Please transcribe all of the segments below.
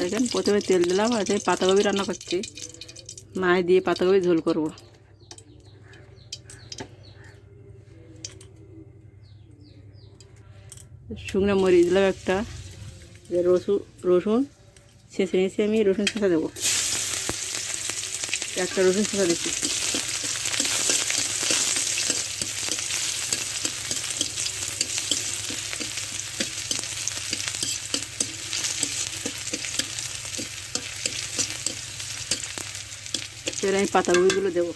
দেখেন, প্রথমে তেল দিলাম, আর এই পাতাকপি রান্না করছি। মায় দিয়ে পাতাকপি ঝোল করব। শুকনো মরিচ দিলাম একটা রসুন রসুন, ছেঁচে নিয়েছি আমি, রসুন ছেঁচা দেবো। একটা রসুন ছেঁচা দিচ্ছি। এবার আমি পাতাকপিগুলো দেবো।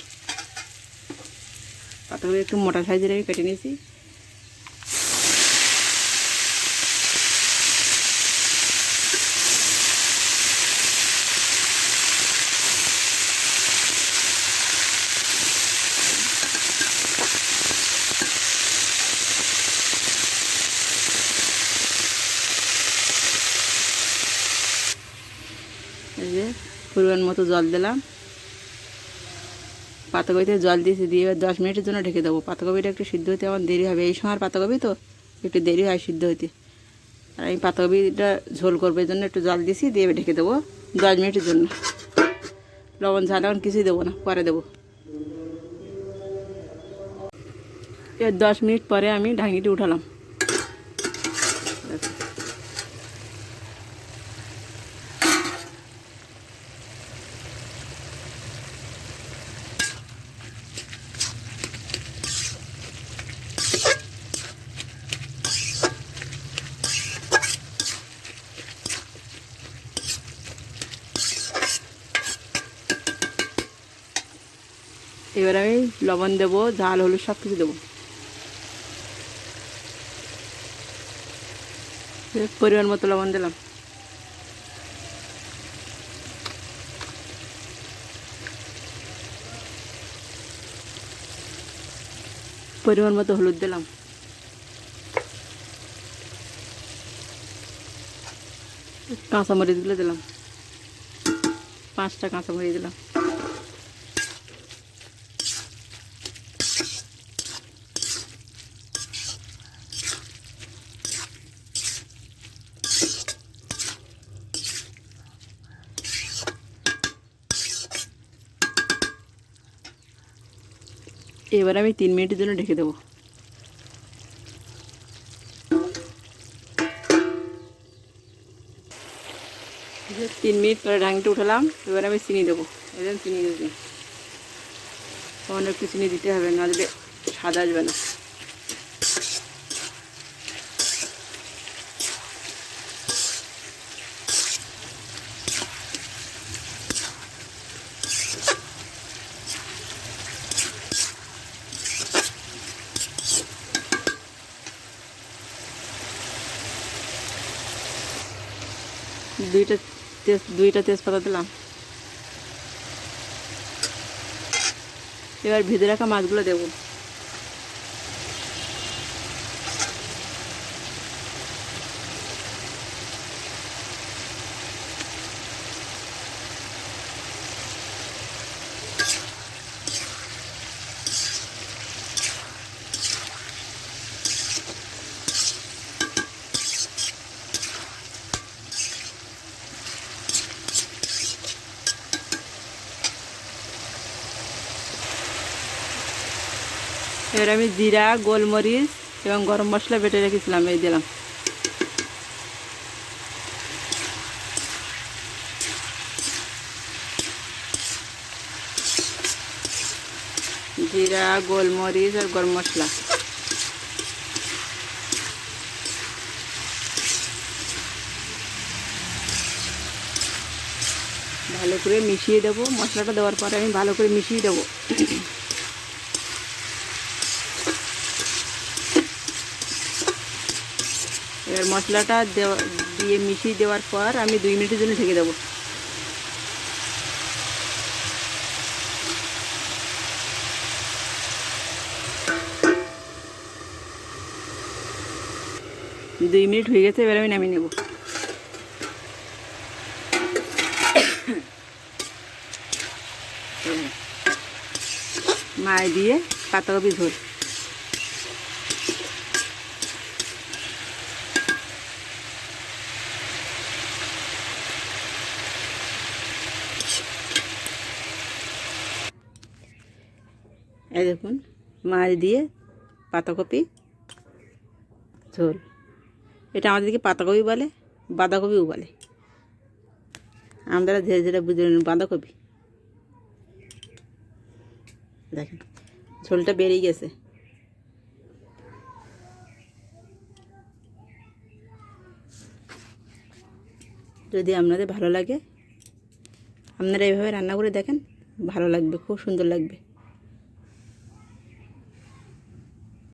পাতাকপি একটু মোটা সাইজের আমি কেটে নিয়েছি। এই যে পরিমাণ মতো জল দিলাম। পাতাকপিতে জল দিয়েছি, দিয়ে এবার দশ মিনিটের জন্য ঢেকে দেবো। পাতাকপিটা একটু সিদ্ধ হতে আমার দেরি হবে। এই সময় পাতাকপি তো একটু দেরি হয় সিদ্ধ হতে আর আমি পাতাকপিটা ঝোল করব, এই জন্য একটু জল দিয়েছি, দিয়ে এবার ঢেকে দেবো দশ মিনিটের জন্য। লবণ ঝাল এখন কিছুই দেবো না, পরে দেবো। এর দশ মিনিট পরে আমি ঢাঙ্গিটি উঠালাম। এবার আমি লবণ দেবো, ঝাল, হলুদ সব কিছু দেবো পরিমাণ মতো লবণ দিলাম। পরিমাণ মতো হলুদ দিলাম। কাঁচামরিচগুলো দিলাম। পাঁচটা কাঁচামরিচ দিলাম। এবার আমি তিন মিনিটের জন্য ঢেকে দেবো। তিন মিনিট পরে ঢাঙ্গিটা উঠালাম, এবার আমি চিনি দেবো। এবার চিনি দেবো তখন একটু চিনি দিতে হবে নাহলে স্বাদ আসবে না। দুইটা তেজ দুইটা তেজপাতা দিলাম। এবার ভেজে রাখা মাছগুলো দেবো। এবার আমি জিরা, গোলমরিচ এবং গরম মশলা বেটে রেখেছিলাম, এই দিলাম। জিরা, গোলমরিচ আর গরম মশলা। ভালো করে মিশিয়ে দেবো। মশলাটা দেওয়ার পরে আমি ভালো করে মিশিয়ে দেবো। এবার মশলাটা দেওয়া, দিয়ে মিশিয়ে দেওয়ার পর আমি দুই মিনিটের জন্য ঢেকে দেবো। দুই মিনিট হয়ে গেছে, এবার আমি নামিয়ে নেব। মায় দিয়ে পাতাকপি ঝোল এই দেখুন, মাছ দিয়ে পাতাকপি, ঝোল। এটা আমাদেরকে পাতাকপি বলে, বাঁধাকপিও বলে। আমরা ধীরে ধীরে বুঝে বাঁধাকপি। দেখেন, ঝোলটা বেরিয়ে গেছে। যদি আপনাদের ভালো লাগে, আপনারা এইভাবে রান্না করে দেখেন, ভালো লাগবে, খুব সুন্দর লাগবে।